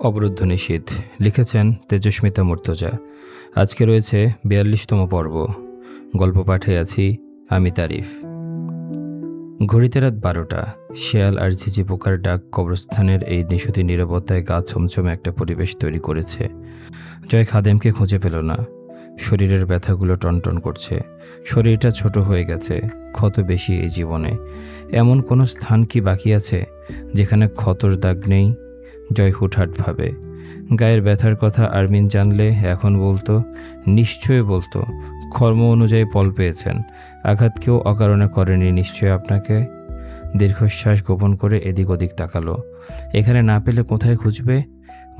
অবরুদ্ধ নিষিদ্ধ লিখেছেন তেজস্মিতা মুর্তজা। আজকে রয়েছে বিয়াল্লিশতম পর্ব। গল্প পাঠে আছি আমি তারিফ। ঘড়িতে রাত বারোটা। শেয়াল আর ঝিঝি পোকার ডাক কবরস্থানের এই নিশুতি নিরাপত্তায় গা ছমছমে একটা পরিবেশ তৈরি করেছে। জয় খাদেমকে খুঁজে পেল না। শরীরের ব্যথাগুলো টনটন করছে। শরীরটা ছোট হয়ে গেছে, ক্ষত বেশি এই জীবনে। এমন কোনো স্থান কি বাকি আছে, যেখানে ক্ষতর দাগ নেই? জয় হুটহাট ভাবে গায়ের ব্যথার কথা আরমিন জানলে, এখন বলতো, নিশ্চয়ই বলতো, কর্ম অনুযায়ী পল পেয়েছেন। আঘাত কেউ অকারণে করেনি নিশ্চয় আপনাকে? দীর্ঘশ্বাস গোপন করে এদিক ওদিক তাকালো। এখানে না পেলে কোথায় খুঁজবে?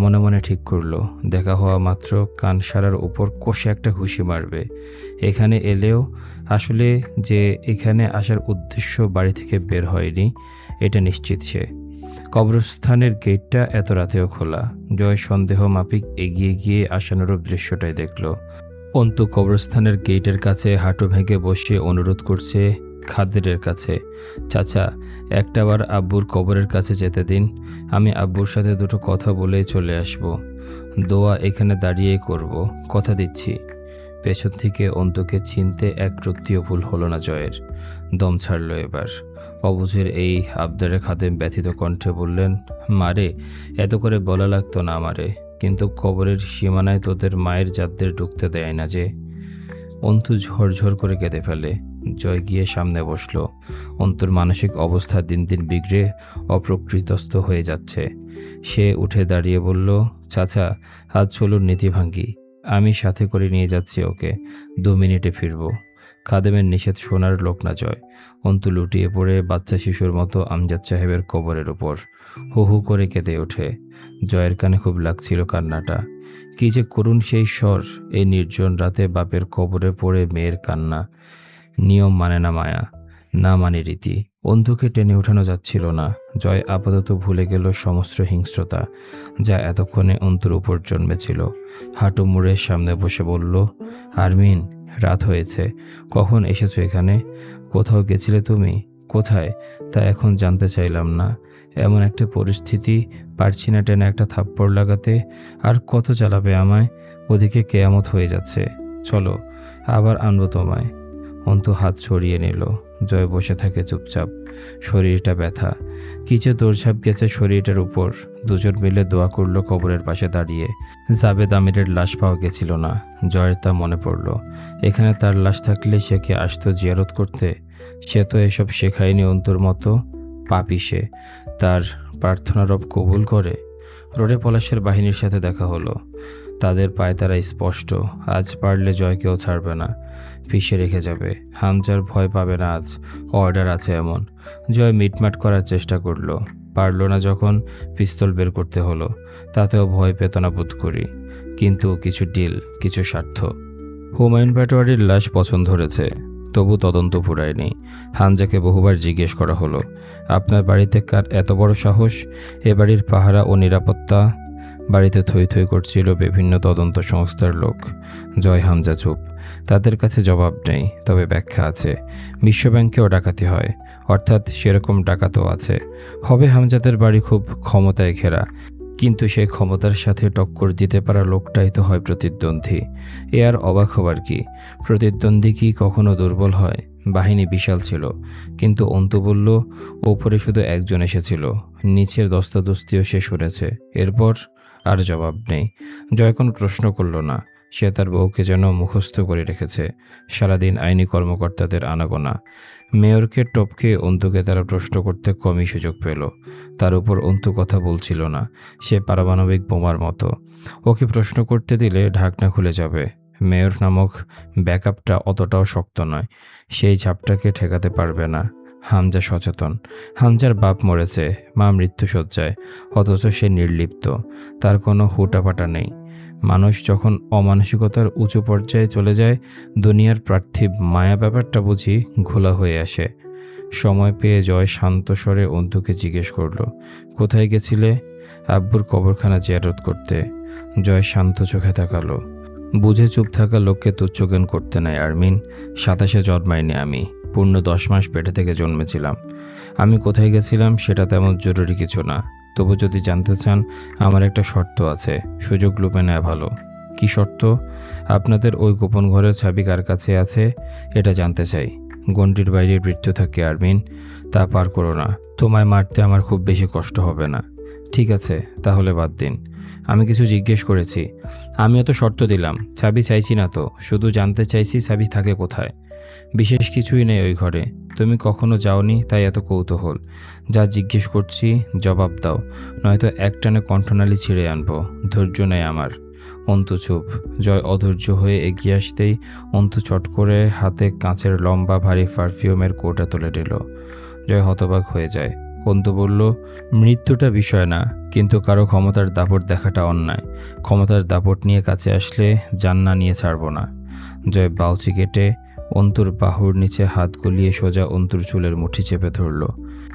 মনে মনে ঠিক করল, দেখা হওয়া মাত্র কান সারার উপর কষে একটা ঘুষি মারবে। এখানে এলেও আসলে যে এখানে আসার উদ্দেশ্য বাড়ি থেকে বের হয়নি, এটা নিশ্চিত সে। কবরস্থানের গেটটা এত রাতেও খোলা। জয় সন্দেহ মাফিক এগিয়ে গিয়ে আশানুরূপ দৃশ্যটাই দেখল। অন্তু কবরস্থানের গেটের কাছে হাঁটু ভেঙে বসে অনুরোধ করছে খাদ্যের কাছে, চাচা, একটাবার আব্বুর কবরের কাছে যেতে দিন, আমি আব্বুর সাথে দুটো কথা বলেই চলে আসব। দোয়া এখানে দাঁড়িয়েই করব, কথা দিচ্ছি। পেছন থেকে অন্তকে চিনতে এক রত্তীয় ভুল হলো না জয়ের। দম ছাড়ল এবার। অবুঝের এই আবদারে খাদেম ব্যথিত কণ্ঠে বললেন, মারে, এত করে বলা লাগতো না আমারে, কিন্তু কবরের সীমানায় তোদের মায়ের জাতদের ঢুকতে দেয় না যে। অন্তু ঝরঝর করে কেঁদে ফেলে। জয় গিয়ে সামনে বসল। অন্তুর মানসিক অবস্থা দিন দিন বিগড়ে অপ্রকৃতস্থ হয়ে যাচ্ছে। সে উঠে দাঁড়িয়ে বলল, চাচা, আজ চলুন নীতিভাঙ্গি আমি সাথে করে নিয়ে যাচ্ছি ওকে। দু মিনিটে ফিরবো। খাদেমের নিষেধ শোনার লোক না জয়। অন্তু লুটিয়ে পড়ে বাচ্চা শিশুর মতো আমজাদ সাহেবের কবরের ওপর হু হু করে কেঁদে ওঠে। জয়ের কানে খুব লাগছিল কান্নাটা। কি যে করুণ সেই স্বর, এই নির্জন রাতে বাপের কবরে পড়ে মেয়ের কান্না। নিয়ম মানে না মায়া। না মানে রীতি। অন্ধুকে টেনে ওঠানো যাচ্ছিল না। জয় আপাতত ভুলে গেল সমস্ত হিংস্রতা, যা এতক্ষণে অন্তর উপর জন্মেছিল। হাঁটু মুড়ে সামনে বসে বলল, আরমিন, রাত হয়েছে। কখন এসেছ এখানে? কোথাও গেছিলে তুমি? কোথায়? তা এখন জানতে চাইলাম না। এমন একটা পরিস্থিতি, পারছি না টেনে একটা থাপ্পড় লাগাতে। আর কত চালাবে আমায়? ওদিকে কেয়ামত হয়ে যাচ্ছে। চলো, আবার আনব তোমায়। অন্তু হাত ছড়িয়ে নিল। জয় বসে থাকে চুপচাপ। শরীরটা ব্যথা। কিছু দৌড়ঝাঁপ গেছে শরীরটার উপর। দুজন মিলে দোয়া করল কবরের পাশে দাঁড়িয়ে। জাবেদ আমিরের লাশ পাওয়া গেছিল না। জয়ের তা মনে পড়ল। এখানে তার লাশ থাকলে সে কি আসতো জিয়ারত করতে? সে তো এসব শেখায়নি অন্তর মতো। পাপি সে। তার প্রার্থনারব কবুল করে। রোডে পলাশের বাহিনীর সাথে দেখা হলো। তাদের পায়ে তারা স্পষ্ট। আজ পারলে জয়কেও ছাড়বে না। পিষে রেখে যাবে। হামজার ভয় পাবে না আজ। অর্ডার আছে এমন। জয় মিটমাট করার চেষ্টা করল। পারল না যখন পিস্তল বের করতে হলো। তাতেও ভয় পেত না বোধ করি। কিন্তু কিছু ডিল, কিছু স্বার্থ। হুমায়ুন পাটোয়ারির লাশ পছন্দ ধরেছে তবু তদন্ত ফুরায়নি হামজাকে বহুবার জিজ্ঞেস করা হলো, আপনার বাড়িতে কার এত বড় সাহস? এ বাড়ির পাহারা ও নিরাপত্তা বাড়িতে থই থই করছিল বিভিন্ন তদন্ত সংস্থার লোক। জয় হামজা চুপ। তাদের কাছে জবাব নেই, তবে ব্যাখ্যা আছে। বিশ্বব্যাংকেও ডাকাতি হয়। অর্থাৎ সেরকম ডাকাতও আছে। হবে হামজাদের বাড়ি খুব ক্ষমতায় ঘেরা। কিন্তু সেই ক্ষমতার সাথে টক্কর দিতে পারা লোকটাই তো হয় প্রতিদ্বন্দ্বী। এ আর অবাক হবার কি? প্রতিদ্বন্দ্বী কি কখনো দুর্বল হয়? বাহিনী বিশাল ছিল। কিন্তু অন্তু বলল, ওপরে শুধু একজন এসেছিল। নিচের দস্তাদস্তিও সে শুনেছে। এরপর আর জবাব নেই। জয় কোনো প্রশ্ন করল না। সে তার বউকে যেন মুখস্থ করে রেখেছে। সারাদিন আইনি কর্মকর্তাদের আনাগোনা। মেয়রকে টপকে অন্তুকে তারা প্রশ্ন করতে কমই সুযোগ পেল। তার উপর অন্তু কথা বলছিল না। সে পারমাণবিক বোমার মতো। ওকে প্রশ্ন করতে দিলে ঢাকনা খুলে যাবে। মেয়র নামক ব্যাকআপটা অতটাও শক্ত নয়। সেই ঝাপটাকে ঠেকাতে পারবে না। হামজা সচেতন। হামজার বাপ মরেছে, মা মৃত্যুসজ্জায় অথচ সে নির্লিপ্ত, তার কোনো হুটাপাটা নেই। মানুষ যখন অমানসিকতার উঁচু পর্যায়ে চলে যায়, দুনিয়ার পার্থিব মায়া ব্যাপারটা বুঝি ঘোলা হয়ে আসে। সময় পেয়ে জয় শান্ত স্বরে অন্তুকে জিজ্ঞেস করল, কোথায় গেছিলে? আব্বুর কবরখানা জিয়ারত করতে। জয় শান্ত চোখে তাকালো, বুঝে চুপ থাকা লোককে তুচ্ছজ্ঞান করতে নেয় আরমিন, সাতাশে জন্মাইনি আমি। পূর্ণ দশ মাস পেটে থেকে জন্মেছিলাম। আমি কোথায় গেছিলাম সেটা তেমন জরুরি কিছু না। তবু যদি জানতে চান, আমার একটা শর্ত আছে। সুযোগ লুপে নেওয়া ভালো। কি শর্ত? আপনাদের ওই গোপন ঘরের ছাবি কার কাছে আছে? এটা জানতে চাই। গণ্ডির বাইরে বৃত্ত থাকে আরমিন। তা পার করো না। তোমায় মারতে আমার খুব বেশি কষ্ট হবে না। ঠিক আছে, তাহলে বাদ দিন। আমি কিছু জিজ্ঞেস করেছি। আমিও তো শর্ত দিলাম। চাবি চাইছি না তো। শুধু জানতে চাইছি চাবি থাকে কোথায়। বিশেষ কিছুই নেই ওই ঘরে। তুমি কখনো যাওনি, তাই এত কৌতূহল। যা জিজ্ঞেস করছি, জবাব দাও, নয়তো একটানে কণ্ঠনালী ছিঁড়ে আনব। ধৈর্য নেই আমার। অন্তু চুপ। জয় অধৈর্য হয়ে এগিয়ে আসতেই অন্তু চট করে হাতে কাঁচের লম্বা ভারী পারফিউমের কোটা তুলে দিল জয় হতবাক হয়ে যায়। অন্তু বলল, মৃত্যুটা বিষয় না, কিন্তু কারও ক্ষমতার দাপট দেখাটা অন্যায়। ক্ষমতার দাপট নিয়ে কাছে আসলে জান্না নিয়ে ছাড়ব না। জয় বাউচি কেটে অন্তুর বাহুর নিচে হাত গলিয়ে সোজা অন্তুর চুলের মুঠি চেপে ধরল।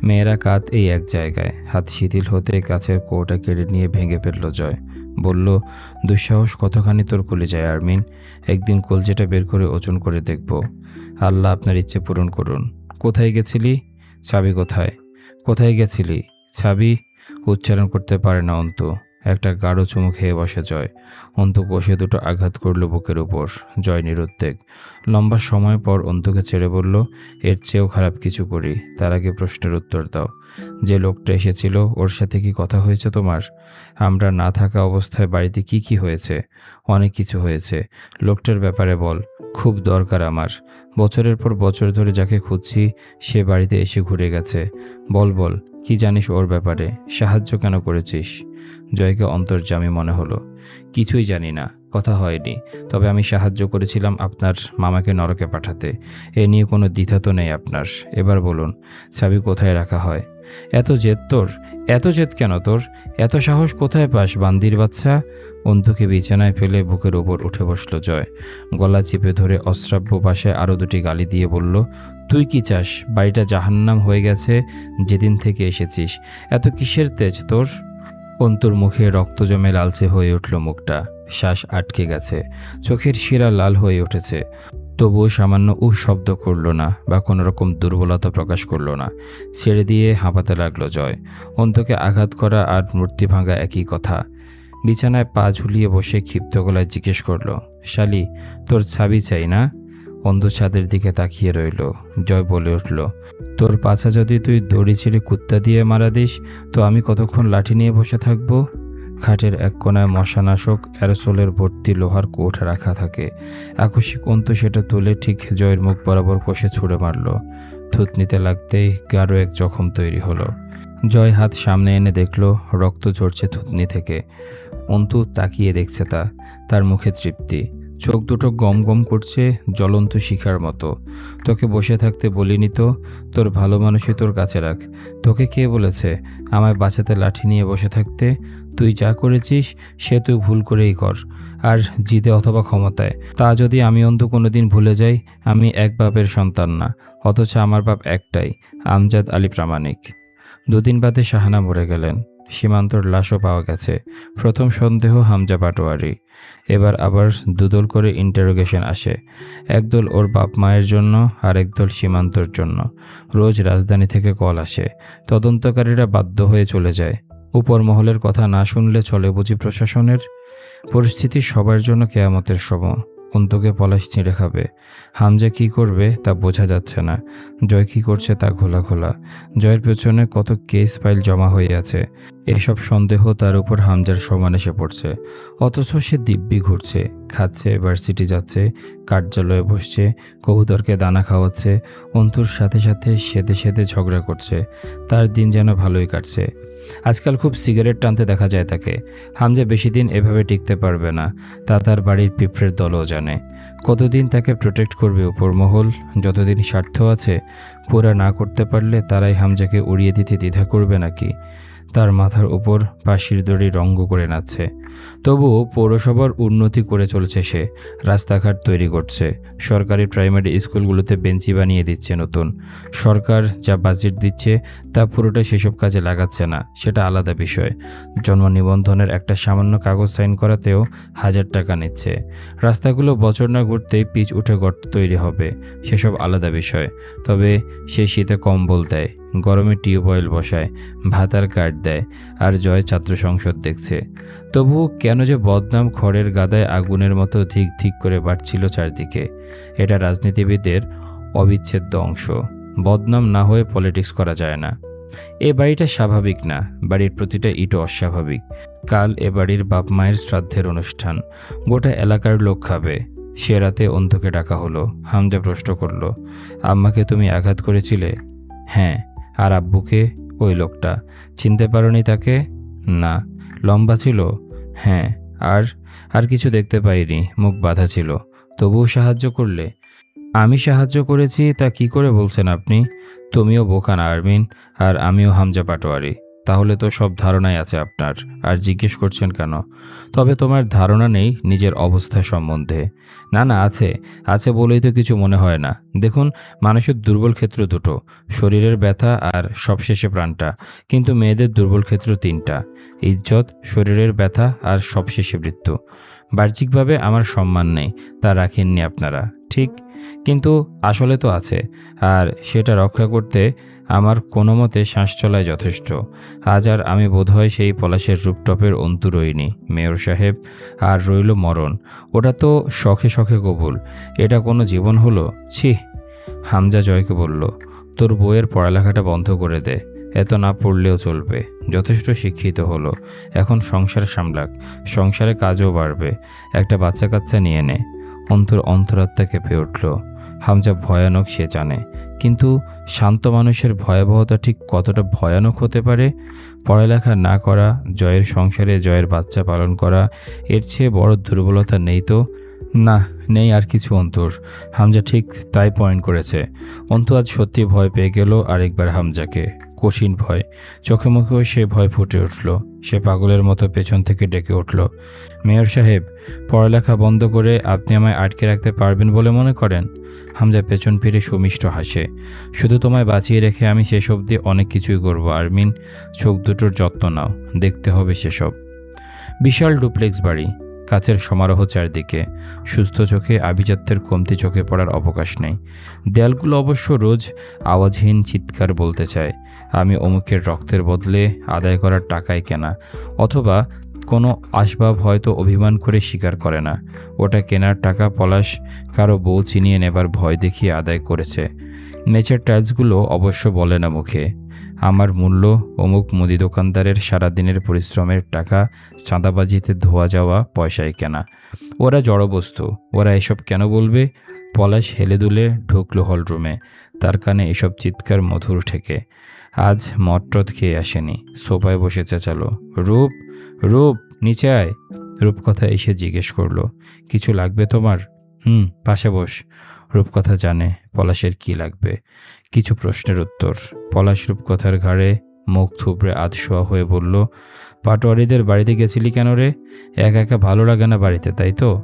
মেয়েরা কাত এই এক জায়গায়। হাত শিথিল হতে কাছের কোটা কেড়ে নিয়ে ভেঙে ফেলল জয়। বলল, দুঃসাহস কতখানি তোর কলে যায় আরমিন? একদিন কলজেটা বের করে ওজন করে দেখব। আল্লাহ আপনার ইচ্ছে পূরণ করুন। কোথায় গেছিলি? চাবি কোথায়? কোথায় গেছিলি? ছাবি উচ্চারণ করতে পারে না অন্তু। একটা গাঢ় চুমু খেয়ে বসে জয়। অন্তু কষে দুটো আঘাত করল বুকের উপর। জয় নিরুদ্বেগ। লম্বা সময় পর অন্তুকে ছেড়ে বলল, এর চেয়েও খারাপ কিছু করি। তার আগে প্রশ্নের উত্তর দাও। যে লোকটা এসেছিল, ওর সাথে কি কথা হয়েছে তোমার? আমরা না থাকা অবস্থায় বাড়িতে কি কি হয়েছে? অনেক কিছু হয়েছে। লোকটার ব্যাপারে বল। খুব দরকার আমার। বছরের পর বছর ধরে যাকে খুঁজছি, সে বাড়িতে এসে ঘুরে গেছে। বল বল। কি জানিস ওর ব্যাপারে? সাহায্য কেন করেছিস? জয়কে অন্তর্জামী মনে হলো। কিছুই জানি না, কথা হয়নি। তবে আমি সাহায্য করেছিলাম আপনার মামাকে নরকে পাঠাতে। এ নিয়ে কোনো দ্বিধা তো নেই আপনার। এবার বলুন, চাবি কোথায় রাখা হয়? এত জেদ তোর, এত জেদ কেন তোর? এত সাহস কোথায় পাস বান্দির বাচ্চা? অন্ধুকে বিছানায় ফেলে বুকের ওপর উঠে বসল জয়। গলা চিপে ধরে অশ্রাব্য পাশে আরও দুটি গালি দিয়ে বলল, তুই কি চাস? বাড়িটা জাহান্নাম হয়ে গেছে, যেদিন থেকে এসেছিস। এত কিসের তেজ তোর? অন্তুর মুখে রক্ত জমে লালচে হয়ে উঠল মুখটা। শ্বাস আটকে গেছে। চোখের শিরা লাল হয়ে উঠেছে। তবুও সামান্য উ শব্দ করল না বা কোনো রকম দুর্বলতা প্রকাশ করল না। ছেড়ে দিয়ে হাঁপাতে লাগল জয়। অন্তকে আঘাত করা আর মূর্তি ভাঙা একই কথা। বিছানায় পা ঝুলিয়ে বসে ক্ষিপ্ত গলায় জিজ্ঞেস করল, শালি, তোর ছাবি চাই না? অন্ধ ছাদের দিকে তাকিয়ে রইল। জয় বলে উঠল, তোর পাছা যদি তুই দড়ি ছিঁড়ে কুত্তা দিয়ে মারা দিস, তো আমি কতক্ষণ লাঠি নিয়ে বসে থাকব? খাটের এক কোনায় মশানাশক অ্যারোসোলের ভর্তি লোহার কোট রাখা থাকে। আকস্মিক অন্ত সেটা তুলে ঠিক জয়ের মুখ বরাবর কষে ছুঁড়ে মারল। থুতনিতে লাগতেই গাঢ় এক জখম তৈরি হলো। জয় হাত সামনে এনে দেখল, রক্ত ঝরছে থুতনি থেকে। অন্তু তাকিয়ে দেখছে তা, তার মুখে তৃপ্তি। চোখ দুটো গম গম করছে জ্বলন্ত শিখার মতো। তোকে বসে থাকতে বলিনি তো? তোর ভালো মানুষই তোর কাছে রাখ। তোকে কে বলেছে আমায় বাঁচাতে লাঠি নিয়ে বসে থাকতে? তুই যা করেছিস, সে তুই ভুল করেই কর। আর জিদে অথবা ক্ষমতায়, তা যদি আমি অন্ত কোনো দিন ভুলে যাই, আমি এক বাপের সন্তান না, অথচ আমার বাপ একটাই, আমজাদ আলী প্রামাণিক। দুদিন বাদে শাহানা মরে গেলেন। সীমান্তর লাশও পাওয়া গেছে। প্রথম সন্দেহ হামজা পাটোয়ারি। এবার আবার দুদল করে ইন্টারোগেশন আসে। একদল ওর বাপ মায়ের জন্য আর একদল সীমান্তর জন্য। রোজ রাজধানী থেকে কল আসে। তদন্তকারীরা বাধ্য হয়ে চলে যায়। উপর মহলের কথা না শুনলে চলে বুঝি প্রশাসনের? পরিস্থিতি সবার জন্য কেয়ামতের সম অন্তকে পলাশ ছিঁড়ে খাবে। হামজা কি করবে তা বোঝা যাচ্ছে না। জয় কি করছে তা খোলা খোলা জয়ের পেছনে কত কেস ফাইল জমা হয়ে আছে। এসব সন্দেহ তার উপর হামজার সমান এসে পড়ছে। অথচ সে দিব্যি ঘুরছে, খাচ্ছে, ভার্সিটি যাচ্ছে, কার্যালয়ে বসছে, কবুতরকে দানা খাওয়াচ্ছে, অন্তুর সাথে সাথে সেদে সেদে ঝগড়া করছে। তার দিন যেন ভালোই কাটছে। আজকাল খুব সিগারেট টানতে দেখা যায় তাকে। হামজা বেশি দিন এভাবে টিকতে পারবে না, তা তার বাড়ির পিঁপড়ের দলও জানে। কতদিন তাকে প্রোটেক্ট করবে উপরমহল? যতদিন স্বার্থ আছে, পুরা না করতে পারলে তারাই হামজাকে উড়িয়ে দিতে দ্বিধা করবে নাকি? তার মাথার উপর পাশির দড়ি রঙ্গ করে নাচছে। তবুও পৌরসভার উন্নতি করে চলছে সে, রাস্তাঘাট তৈরি করছে। সরকারি প্রাইমারি স্কুলগুলোতে বেঞ্চি বানিয়ে দিচ্ছে নতুন। সরকার যা বাজেট দিচ্ছে তা পুরোটা সেসব কাজে লাগাচ্ছে না, সেটা আলাদা বিষয়। জন্ম নিবন্ধনের একটা সামান্য কাগজ সাইন করাতেও হাজার টাকা নিচ্ছে। রাস্তাগুলো বছর না ঘুরতেই পিচ উঠে গর্ত তৈরি হবে, সেসব আলাদা বিষয়। তবে সে শীতে কম্বল দেয়। গরমে টিউবওয়েল বসায়, ভাতার কার্ড দেয় আর জয় ছাত্র সংসদ দেখছে। তবু কেন যে বদনাম খড়ের গাদায় আগুনের মতো ধিক ধিক করে বাড়ছিল চারদিকে, এটা রাজনীতিবিদের অবিচ্ছেদ্য অংশ। বদনাম না হয়ে পলিটিক্স করা যায় না। এ বাড়িটা স্বাভাবিক না, বাড়ির প্রতিটা ইটও অস্বাভাবিক। কাল এ বাড়ির বাপ মায়ের শ্রাদ্ধের অনুষ্ঠান, গোটা এলাকার লোক খাবে। সে রাতে অন্ধকে ডাকা হলো, হামজা প্রশ্ন করল, আম্মাকে তুমি আঘাত করেছিলে? হ্যাঁ। আর আব্বুকে ওই লোকটা। চিনতে পারোনি তাকে? না। লম্বা ছিল? হ্যাঁ। আর আর কিছু দেখতে পাইনি। মুখ বাঁধা ছিল। তবুও সাহায্য করলে। আমি সাহায্য করেছি, তা কি করে বলছেন আপনি? তুমিও বোকান আরমিন, আর আমিও হামজা পাটোয়ারি। তাহলে তো সব ধারণাই আছে আপনার। আর জিজ্ঞেস করছেন কেন? তবে তোমার ধারণা নেই নিজের অবস্থা সম্বন্ধে। না না, আছে। আছে বলেই তো কিছু মনে হয় না। দেখুন, মানুষের দুর্বল ক্ষেত্র দুটো, শরীরের ব্যথা আর সবশেষে প্রাণটা। কিন্তু মেয়েদের দুর্বল ক্ষেত্র তিনটা, ইজ্জত, শরীরের ব্যথা আর সবশেষে মৃত্যু। বাহ্যিকভাবে আমার সম্মান নেই, তা রাখেননি আপনারা, ঠিক? কিন্তু আসলে তো আছে। আর সেটা রক্ষা করতে আমার কোনো মতে শ্বাস চলায় যথেষ্ট। আজ আর আমি বোধহয় সেই পলাশের রূপটপের অন্তু রইনি, মেয়র সাহেব, আর রইল মরণ। ওটা তো শখে শখে কবুল। এটা কোনো জীবন হলো? ছি! হামজা জয়কে বলল, তোর বইয়ের পড়ালেখাটা বন্ধ করে দে। এত না পড়লেও চলবে। যথেষ্ট শিক্ষিত হলো। এখন সংসার সামলাক। সংসারে কাজও বাড়বে। একটা বাচ্চা কাচ্চা নিয়ে নে। অন্তর অন্তরাত্মা কেঁপে উঠল। হামজা ভয়ানক সে জানে। কিন্তু শান্ত মানুষের ভয়াবহতা ঠিক কতটা ভয়ানক হতে পারে? পড়ালেখা না করা, জয়ের সংসারে জয়ের বাচ্চা পালন করা, এর চেয়ে বড় দুর্বলতা নেই তো? না, নেই আর কিছু অন্তর। হামজা ঠিক তাই পয়েন্ট করেছে। অন্তু আজ সত্যি ভয় পেয়ে গেল আরেকবার হামজাকে। কঠিন ভয়। চোখে মুখেও সে ভয় ফুটে উঠল। সে পাগলের মতো পেছন থেকে ডেকে উঠল। মেয়র সাহেব, পড়ালেখা বন্ধ করে আপনি আমায় আটকে রাখতে পারবেন বলে মনে করেন? হামজা পেছন ফিরে সুমিষ্ট হাসে। শুধু তোমায় বাঁচিয়ে রেখে আমি শেষ অবধি অনেক কিছুই করব, আরমিন। চোখ দুটোর যত্ন নাও। দেখতে হবে সেসব। বিশাল ডুপ্লেক্স বাড়ি। কাছের সমারোহ চারদিকে। সুস্থ চোখে আভিজাত্যের কমতি চোখে পড়ার অবকাশ নেই। দেয়ালগুলো অবশ্য রোজ আওয়াজহীন চিৎকার বলতে চায়, আমি অমুকের রক্তের বদলে আদায় করার টাকায় কেনা, অথবা কোনো আসবাব হয়তো অভিমান করে স্বীকার করে না। ওটা কেনার টাকা পলাশ কারও বউ চিনিয়ে নেবার ভয় দেখিয়ে আদায় করেছে। নেচার টাইলসগুলো অবশ্য বলে না মুখে। আমার মূল্য, অমুক মুদি দোকানদারের সারাদিনের পরিশ্রমের টাকা, চাঁদাবাজিতে ধোয়া যাওয়া, পয়সায় কেনা। ওরা জড়বস্তু। ওরা এসব কেন বলবে? পলাশ হেলে দুলে ঢুকলো হলরুমে। তার কানে এসব চিৎকার মধুর ঠেকে। আজ মট্টত খেয়ে আসেনি। সোফায় বসে চেঁচালো। রূপ রূপ, নিচে আয়। রূপকথা এসে জিজ্ঞেস করল, কিছু লাগবে তোমার? হুম, পাশে বস। রূপকথা জানে, পলাশের কি লাগবে? কিছু প্রশ্নের উত্তর। পলাশ রূপকথার ঘাড়ে মুখ থুবড়ে আধশোয়া হয়ে বলল, পাটোয়ারিদের বাড়িতে গেছিলি কেন রে? একা একা ভালো লাগে না বাড়িতে, তাই তো?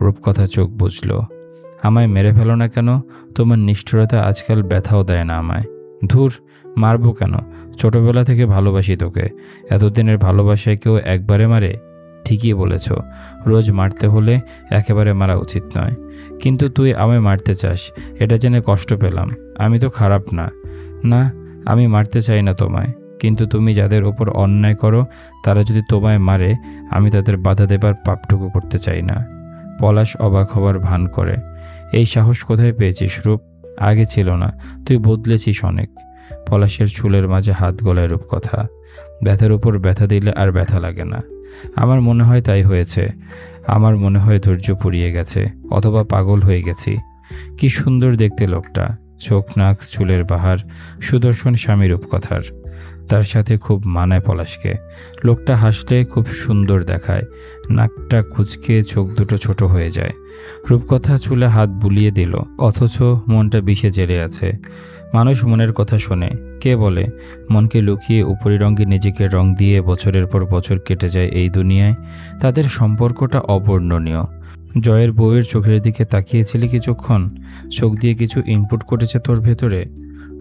রূপকথা চোখ বুঝল আমায় মেরে ফেলো না কেন? তোমার নিষ্ঠুরতা আজকাল ব্যথাও দেয় না আমায়। ধুর, মারবো কেন? ছোটবেলা থেকে ভালোবাসি তোকে। এতদিনের ভালোবাসায় কেউ একবারে মারে? ঠিকই বলেছ, রোজ মারতে হলে একেবারে মারা উচিত নয়। কিন্তু তুই আমায় মারতে চাস, এটা জেনে কষ্ট পেলাম, আমি তো খারাপ না। না, আমি মারতে চাই না তোমায়, কিন্তু তুমি যাদের ওপর অন্যায় করো, তারা যদি তোমায় মারে, আমি তাদের বাধা দেবার পাপটুকু করতে চাই না। পলাশ অবাক হবার ভান করে, এই সাহস কোথায় পেয়েছিস রূপ? আগে ছিল না, তুই বদলেছিস অনেক। পলাশের চুলের মাঝে হাত গলায় রূপ কথা ব্যথার উপর ব্যথা দিলে আর ব্যথা লাগে না। আমার মনে হয় তাই হয়েছে। আমার মনে হয় ধৈর্য পুড়িয়ে গেছে, অথবা পাগল হয়ে গেছি। কি সুন্দর দেখতে লোকটা। চোখ নাক, চুলের বাহার, সুদর্শন স্বামী রূপকথার। তার সাথে খুব মানায় পলাশকে। লোকটা হাসলে খুব সুন্দর দেখায়। নাকটা কুচকে চোখ দুটো ছোট হয়ে যায়। রূপকথা চুলে হাত বুলিয়ে দিল, অথচ মনটা বিষে জেলে আছে। মানুষ মনের কথা শোনে। কে বলে, মনকে লুকিয়ে উপরি রঙে নিজেকে রং দিয়ে বছরের পর বছর কেটে যায় এই দুনিয়ায়? তাদের সম্পর্কটা অবর্ণনীয়। জয়ের বউয়ের চোখের দিকে তাকিয়েছিলি কিছুক্ষণ? চোখ দিয়ে কিছু ইনপুট করেছে তোর ভেতরে?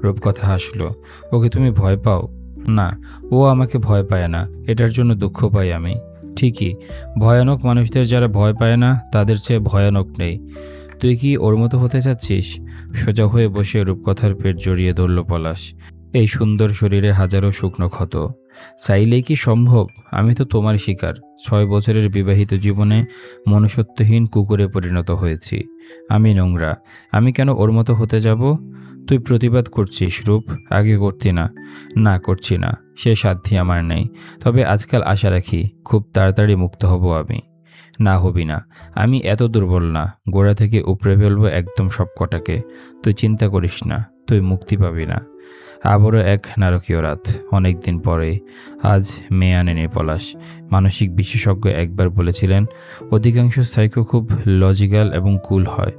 রূপকথা হাসলো। ওকে তুমি ভয় পাও? না, ও আমাকে ভয় পায় না। এটার জন্য দুঃখ পাই আমি। ঠিকই, ভয়ানক মানুষদের যারা ভয় পায় না, তাদের চেয়ে ভয়ানক নেই। তুই কি ওর মতো হতে চাচ্ছিস? সোজা হয়ে বসে রূপকথার পেট জড়িয়ে ধরল পলাশ। এই সুন্দর শরীরে হাজারো শুকনো ক্ষত। চাইলেই কি সম্ভব? আমি তো তোমার শিকার। ছয় বছরের বিবাহিত জীবনে মনুষ্যত্বহীন কুকুরে পরিণত হয়েছি। আমি নোংরা। আমি কেন ওর মতো হতে যাব? তুই প্রতিবাদ করছিস, রূপ। আগে করতি না। না, করছি না। সে সাধ্যি আমার নেই। তবে আজকাল আশা রাখি, খুব তাড়াতাড়ি মুক্ত হব আমি। না, হবি না। আমি এত দুর্বল না। গোড়া থেকে উপড়ে ফেলব একদম সব কটাকে তুই চিন্তা করিস না। তুই মুক্তি পাবি না। আবারও এক নারকীয় রাত। অনেক দিন পরে আজ মেয়ে আনেনি পলাশ মানসিক বিশেষজ্ঞ একবার বলেছিলেন, অধিকাংশ সাইকো খুব লজিক্যাল এবং কুল হয়।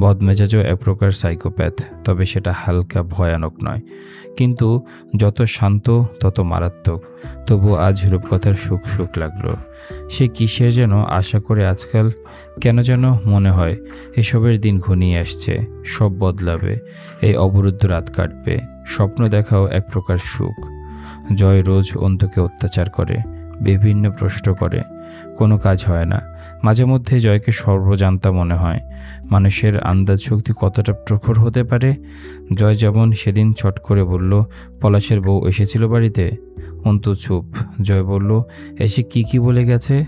বদমেজাজও এক প্রকার সাইকোপ্যাথ তবে সেটা হালকা ভয়ানক নয়। কিন্তু যত শান্ত, তত মারাত্মক। তবু আজ রূপকথার সুখ সুখ লাগল। সে কিসের যেন আশা করে আজকাল? কেন যেন মনে হয়, এসবের দিন ঘনিয়ে আসছে। সব বদলাবে। এই অবরুদ্ধ রাত কাটবে। স্বপ্ন দেখাও এক প্রকার সুখ। জয় রোজ অন্তকে অত্যাচার করে, বিভিন্ন প্রশ্ন করে, কোনো কাজ হয় না। মাঝে মধ্যে জয়কে সর্বজান্তা মনে হয়। মানুষের আন্দাজ শক্তি কতটা প্রখর হতে পারে? জয় যেমন সেদিন ছট করে বলল, পলাশের বউ এসেছিল বাড়িতে? অন্তু চুপ। জয় বলল, এসে কি কি বলে গেছে?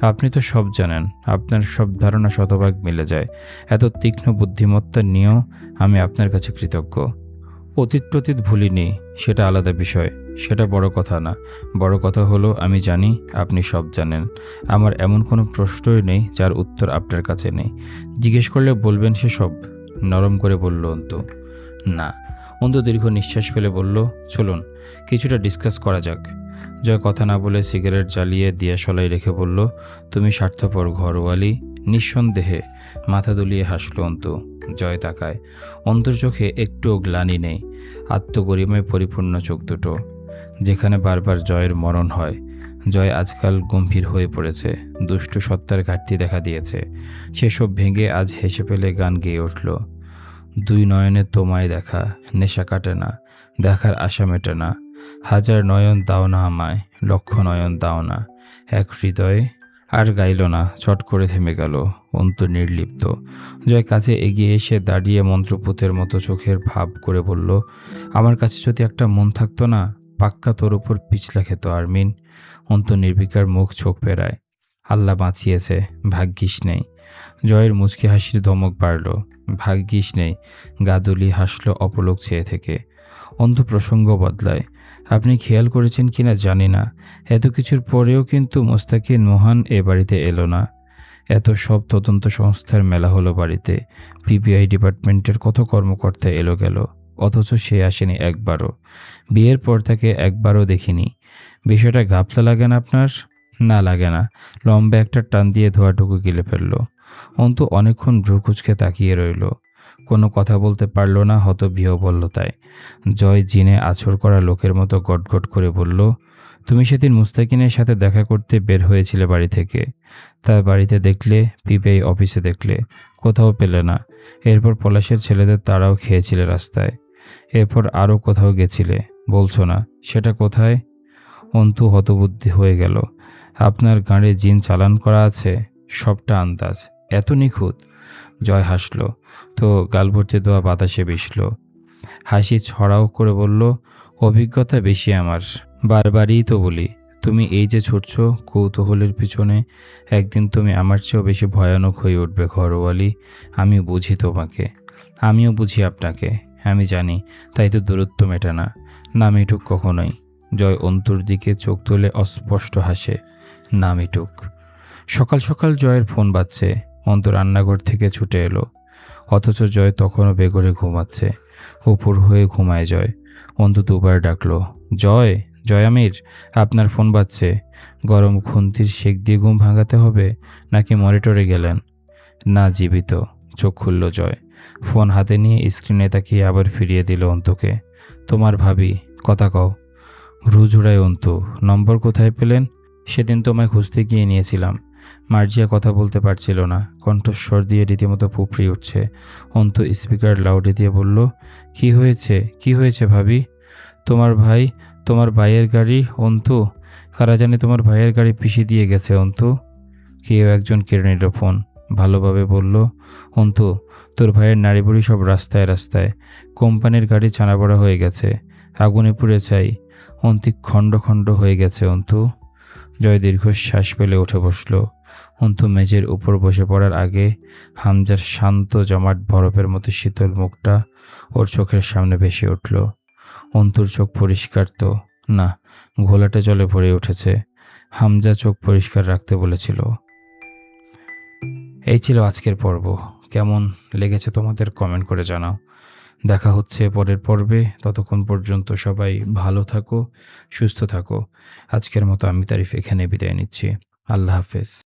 আপনি তো সব জানেন। আপনার সব ধারণা শতভাগ মিলে যায়। এত তীক্ষ্ণ বুদ্ধিমত্তা নিয়েও আমি আপনার কাছে কৃতজ্ঞ। অতীত প্রতীত ভুলিনি, সেটা আলাদা বিষয়, সেটা বড় কথা না। বড় কথা হলো, আমি জানি, আপনি সব জানেন। আমার এমন কোনো প্রশ্নই নেই, যার উত্তর আপনার কাছে নেই। জিজ্ঞেস করলে বলবেন সে সব, নরম করে বলল অন্তু। না, অন্তু দীর্ঘ নিঃশ্বাস ফেলে বলল, চলুন, কিছুটা ডিসকাস করা যাক। জয় কথা না বলে সিগারেট জ্বালিয়ে দিয়া দিয়াশলাই রেখে বলল, তুমি স্বার্থপর ঘরওয়ালি, নিঃসন্দেহে, মাথা দুলিয়ে হাসল অন্তু। জয় তাকায়। অন্তর চোখে একটুও গ্লানি নেই। আত্মগরিমায় পরিপূর্ণ চোখ দুটো। যেখানে বারবার জয়ের মরণ হয়, জয় আজকাল গম্ভীর হয়ে পড়েছে। দুষ্ট সত্তার ঘাটতি দেখা দিয়েছে। সেসব ভেঙে আজ হেসে ফেলে গান গেয়ে উঠল। দুই নয়নে তোমায় দেখা, নেশা কাটে না, দেখার আশা মেটে না। হাজার নয়ন দাও না আমায়, লক্ষ নয়ন দাও না। এক হৃদয়ে আর গাইল না, চট করে থেমে গেল, অন্তু নির্লিপ্ত। জয় কাছে এগিয়ে এসে দাঁড়িয়ে মন্ত্রপুতের মতো চোখের ভাব করে বলল, আমার কাছে যদি একটা মন থাকতো না, পাক্কা তোর উপর পিছলা খেত, আরমিন। অন্ত নির্বিকার মুখ চোখ পেরায় আল্লাহ বাঁচিয়েছে, ভাগ্যিস নেই। জয়ের মুচকি হাসির ধমক বাড়ল, ভাগ্যিস নেই। গাদুলি হাসলো অপলোক চেয়ে থেকে। অন্ত প্রসঙ্গ বদলায় আপনি খেয়াল করেছেন কিনা জানি না। এত কিছুর পরেও কিন্তু মোস্তাকিন মোহান এ বাড়িতে এলো না। এত সব তদন্ত সংস্থার মেলা হলো বাড়িতে। পিবিআই ডিপার্টমেন্টের কত কর্মকর্তা এলো গেল, অথচ সে আসেনি একবারও। বিয়ের পর তাকে একবারও দেখিনি। বিষয়টা গাপলা লাগে না আপনার? না লাগে না। লম্বা একটা টান দিয়ে ধোয়াটুকু গিলে ফেলল। অন্তু অনেকক্ষণ ভ্রুকুচকে তাকিয়ে রইল। কোনো কথা বলতে পারল না হত বিহবল্লতায় জয় জিনে আছর করা লোকের মতো গটগট করে বলল, তুমি সেদিন মুস্তাকিনের সাথে দেখা করতে বের হয়েছিলে বাড়ি থেকে। তার বাড়িতে দেখলে পিপিআই অফিসে দেখলে, কোথাও পেলে না। এরপর পলাশের ছেলেদের তারাও খেয়েছিলে রাস্তায়। এরপর আরও কোথাও গেছিলে, বলছো না, সেটা কোথায়? অন্তু হতবুদ্ধি হয়ে গেল, আপনার গাড়ি জিন চালান করা আছে? সবটা আন্দাজ। এত নিখুঁত। জয় হাসল। তো গাল ভর্তি দেওয়া বাতাসে বিষল হাসি ছড়াও করে বলল, অভিজ্ঞতা বেশি আমার। বারবারই তো বলি, তুমি এই যে ছুটছ কৌতূহলের পিছনে, একদিন তুমি আমার চেয়েও বেশি ভয়ানক হয়ে উঠবে ঘরওয়ালি আমি বুঝি তোমাকে। আমিও বুঝি আপনাকে, আমি জানি, তাই তো দূরত্ব মেটে না। না মিটুক কখনোই। জয় অন্তুর দিকে চোখ তুলে অস্পষ্ট হাসে না মিটুক সকাল সকাল জয়ের ফোন বাজছে। অন্ত রান্নাঘর থেকে ছুটে এলো। অথচ জয় তখনও বেগরে ঘুমাচ্ছে। উপর হয়ে ঘুমায় জয়। অন্ত দুবার ডাকলো, জয় জয় আমির, আপনার ফোন বাজছে। গরম খুন্তির শেক দিয়ে ঘুম ভাঙাতে হবে নাকি মনিটরে গেলেন? না, জীবিত। চোখ খুলল জয়। ফোন হাতে নিয়ে স্ক্রিনে তাকিয়ে আবার ফিরিয়ে দিল অন্তকে। তোমার ভাবি, কথা কও। রুজুড়ায় অন্তু, নম্বর কোথায় পেলেন? সেদিন তোমায় খুঁজতে গিয়ে নিয়েছিলাম। মার্জিয়া কথা বলতে পারছিল না। কণ্ঠস্বর দিয়ে রীতিমতো পুপড়ি উঠছে। অন্তু স্পিকার লাউডে দিয়ে বলল, কি হয়েছে? কি হয়েছে ভাবি? তোমার ভাই, তোমার ভাইয়ের গাড়ি? অন্তু, কারা জানে তোমার ভাইয়ের গাড়ি পিষে দিয়ে গেছে, অন্তু? কেউ একজন কেড়ে নিল ফোন। ভালোভাবে বলল, অন্তু, তোর ভাইয়ের নারী বুড়ি সব রাস্তায় রাস্তায়। কোম্পানির গাড়ি ছানাবড়া হয়ে গেছে। আগুনে পুড়ে চাই অন্তিক খণ্ড খণ্ড হয়ে গেছে, অন্তু। জয় দীর্ঘশ্বাস পেলে উঠে বসল। অন্তু মেঝের উপর বসে পড়ার আগে হামজার শান্ত জমাট বরফের মতো শীতল মুখটা ওর চোখের সামনে ভেসে উঠল। অন্তুর চোখ পরিষ্কার তো। না, ঘোলাটে জলে ভরে উঠেছে। হামজা চোখ পরিষ্কার রাখতে বলেছিল। এই ছিল আজকের পর্ব। কেমন লেগেছে তোমাদের কমেন্ট করে জানাও। দেখা হচ্ছে পরের পর্বে। ততক্ষণ পর্যন্ত সবাই ভালো থাকো, সুস্থ থাকো। আজকের মতো আমি তারিফ এখানে বিদায় নিচ্ছি। আল্লাহ হাফেজ।